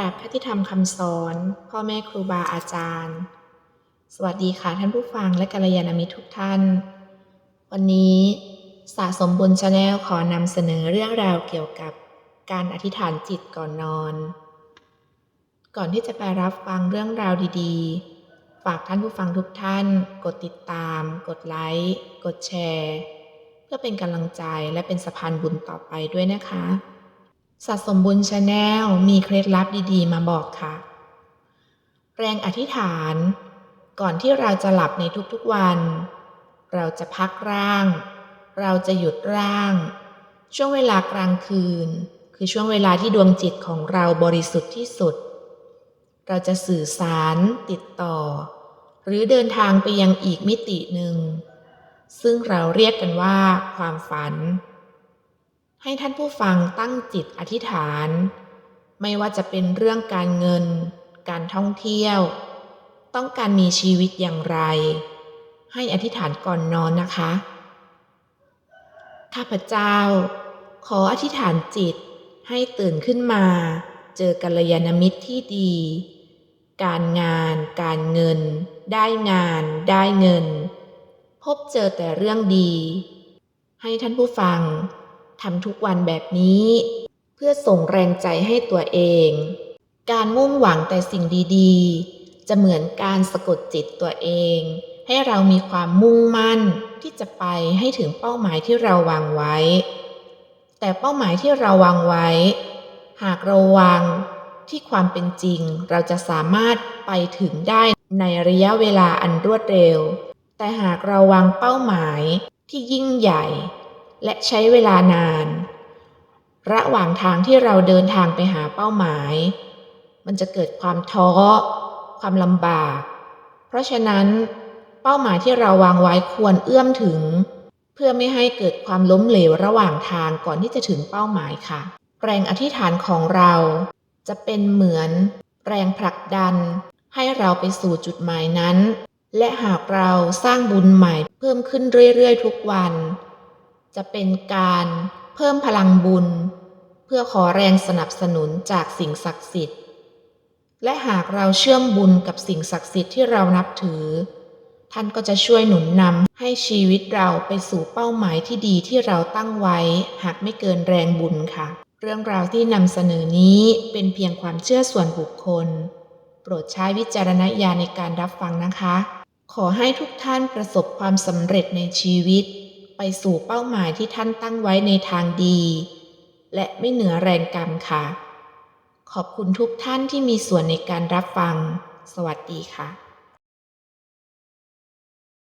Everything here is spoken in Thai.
ราบพระที่ธรรมคำสอน พ่อแม่ครูบาอาจารย์ สวัสดีค่ะท่านผู้ฟังและกัลยาณมิตรทุกท่าน วันนี้สะสมบุญชาแนลขอนำเสนอเรื่องราวเกี่ยวกับการอธิษฐานจิตก่อนนอน ก่อนที่จะไปรับฟังเรื่องราวดีๆ ฝากท่านผู้ฟังทุกท่าน กดติดตาม กดไลค์ กดแชร์ เพื่อเป็นกำลังใจและเป็นสะพานบุญต่อไปด้วยนะคะ สะสมบุญชาแนลมีเคล็ดลับดีๆ มาบอกค่ะ แรงอธิษฐาน ก่อนที่เราจะหลับในทุกๆวัน เราจะพักร่าง เราจะหยุดร่าง ช่วงเวลากลางคืน คือช่วงเวลาที่ดวงจิตของเราบริสุทธิ์ที่สุด เราจะสื่อสารติดต่อ หรือเดินทางไปยังอีกมิติหนึ่ง ซึ่งเราเรียกกันว่าความฝัน ให้ท่านผู้ฟังตั้งจิตอธิษฐาน ไม่ว่าจะเป็นเรื่องการเงิน การท่องเที่ยว ต้องการมีชีวิตอย่างไร ให้อธิษฐานก่อนนอนนะคะ ข้าพเจ้า ขออธิษฐานจิตให้ตื่นขึ้นมา เจอกัลยาณมิตรที่ดี การงาน การเงิน ได้งาน ได้เงิน พบเจอแต่เรื่องดี ให้ท่านผู้ฟัง ทำทุกวันแบบนี้ เพื่อส่งแรงใจให้ตัวเอง การมุ่งหวังแต่สิ่งดีๆ จะเหมือนการสะกดจิตตัวเอง ให้เรามีความมุ่งมั่นที่จะไปให้ถึงเป้าหมายที่เราวางไว้ แต่เป้าหมายที่เราวางไว้ หากเราวางที่ความเป็นจริงเราจะสามารถไปถึงได้ในระยะเวลาอันรวดเร็ว แต่หากเราวางเป้าหมายที่ยิ่งใหญ่ และใช้เวลานาน ระหว่างทางที่เราเดินทางไปหาเป้าหมาย มันจะเกิดความท้อ ความลำบาก เพราะฉะนั้น เป้าหมายที่เราวางไว้ควรเอื้อมถึง เพื่อไม่ให้เกิดความล้มเหลวระหว่างทางก่อนที่จะถึงเป้าหมายค่ะ แรงอธิษฐานของเราจะเป็นเหมือนแรงผลักดัน ให้เราไปสู่จุดหมายนั้น และหากเราสร้างบุญใหม่เพิ่มขึ้นเรื่อยๆ ทุกวัน จะเป็นการเพิ่มพลังบุญ เพื่อขอแรงสนับสนุนจากสิ่งศักดิ์สิทธิ์ และหากเราเชื่อมบุญกับสิ่งศักดิ์สิทธิ์ที่เรานับถือ ท่านก็จะช่วยหนุนนำให้ชีวิตเราไปสู่เป้าหมายที่ดีที่เราตั้งไว้ หากไม่เกินแรงบุญค่ะ เรื่องราวที่นำเสนอนี้เป็นเพียงความเชื่อส่วนบุคคล โปรดใช้วิจารณญาณในการรับฟังนะคะ ขอให้ทุกท่านประสบความสำเร็จในชีวิต ไปสู่เป้าหมายที่ท่านตั้งไว้ในทางดี และไม่เหนือแรงกรรมค่ะ ขอบคุณทุกท่านที่มีส่วนในการรับฟัง สวัสดีค่ะ